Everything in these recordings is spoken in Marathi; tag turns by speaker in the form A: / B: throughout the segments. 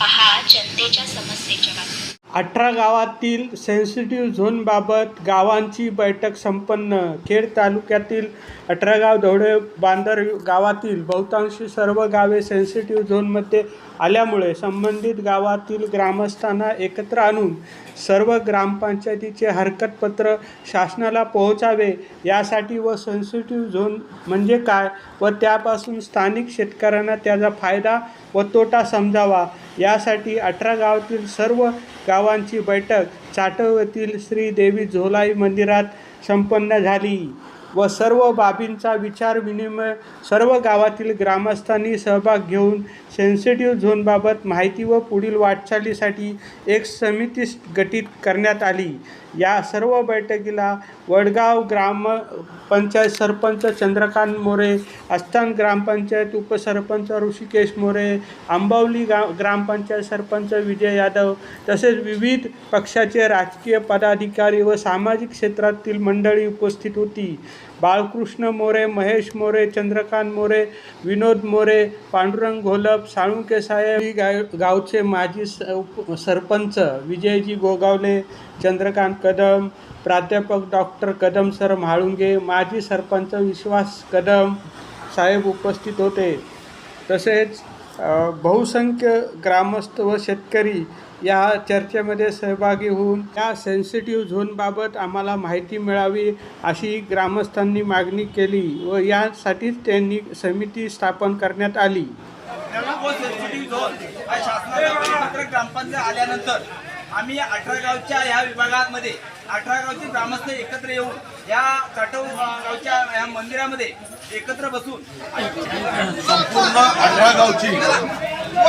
A: पहा जनतेच्या समस्येच्या बाबतीत.
B: अठरा गावातील सेन्सिटिव्ह झोनबाबत गावांची बैठक संपन्न. खेड तालुक्यातील अठरा गाव धवडे बांदर गावातील बहुतांशी सर्व गावे सेन्सिटिव्ह झोनमध्ये आल्यामुळे संबंधित गावातील ग्रामस्थांना एकत्र आणून सर्व ग्रामपंचायतीचे हरकतपत्र शासनाला पोहोचावे यासाठी व सेन्सिटिव्ह झोन म्हणजे काय व त्यापासून स्थानिक शेतकऱ्यांना त्याचा फायदा व तोटा समजावा यासाठी अठरा गावातील सर्व गावांची बैठक चाटव श्रीदेवी झोलाई मंदिरात संपन्न झाली. व सर्व बाबींचा विचार विनिमय सर्व गावातील ग्रामस्थांनी सहभाग घेऊन सेन्सिटिव्ह झोनबाबत माहिती व पुढील वाटचालीसाठी एक समिती गठीत करण्यात आली. या सर्व बैठकीला वडगाव ग्राम पंचायत सरपंच चंद्रकांत मोरे अस्थान ग्रामपंचायत उपसरपंच ऋषिकेश मोरे आंबवली गा ग्रामपंचायत सरपंच विजय यादव तसेच विविध पक्षाचे राजकीय पदाधिकारी व सामाजिक क्षेत्रातील मंडळी उपस्थित होती. बाळकृष्ण मोरे महेश मोरे चंद्रकांत मोरे विनोद मोरे पांडुरंग घोलप साळुंके साहेब गाव गावचे माजी स उप सरपंच विजयजी गोगावले चंद्रकांत कदम प्राध्यापक डॉक्टर कदम सर म्हाळुंगे माजी सरपंच विश्वास कदम साहेब उपस्थित होते. तसेच बहुसंख्य ग्रामस्थ व शेतकरी या चर्चेमध्ये सहभागी होऊन या सेन्सिटिव्ह झोनबाबत आम्हाला माहिती मिळावी अशी ग्रामस्थांनी मागणी केली व यासाठीच त्यांनी समिती स्थापन करण्यात आली.
C: झोन ग्रामपंचायत आल्यानंतर आम्ही अठरा गावच्या या विभागामध्ये अठरा गावचे ग्रामस्थ एकत्र येऊन या चाटव गावच्या या मंदिरामध्ये एकत्र बसून
D: संपूर्ण अठरा गावची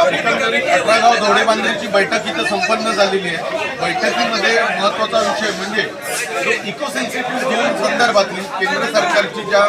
D: एकंदरीत अठरा गाव दौडे बांधण्याची बैठक इथं संपन्न झालेली आहे. बैठकीमध्ये महत्त्वाचा विषय म्हणजे इको सेन्सिटिव्ह संदर्भातली केंद्र सरकारची ज्या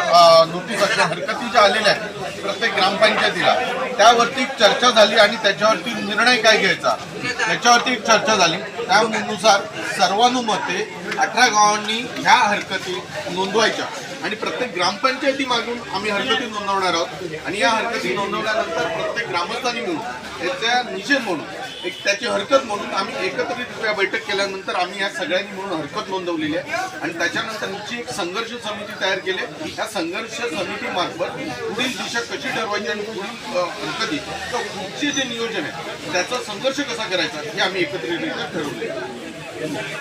D: नोटीस असल्या हरकती ज्या आलेल्या आहेत प्रत्येक ग्रामपंचायतीला त्यावरती चर्चा झाली आणि त्याच्यावरती निर्णय काय घ्यायचा? याच्यावरती चर्चा झाली. त्यानुसार सर्वानुमते अठरा गावांनी ह्या हरकती नोंदवायच्या. आणि प्रत्येक ग्रामपंचायती मागून आम्ही हरकती नोंदवणार आहोत. आणि या हरकती नोंदवल्यानंतर प्रत्येक ग्रामस्थांनी मिळून त्याचा निषेध म्हणून एक त्याची हरकत म्हणून आम्ही एकत्रित बैठक केल्यानंतर आम्ही या सगळ्यांनी म्हणून हरकत नोंदवलेली आहे आणि त्याच्यानंतर एक संघर्ष समिती तयार केली आहे. या संघर्ष समितीमार्फत पुढील दिशा कशी ठरवायची आणि पुढील हरकती तर पुढचे जे नियोजन आहे त्याचा संघर्ष कसा करायचा हे आम्ही एकत्रितरित्या ठरवले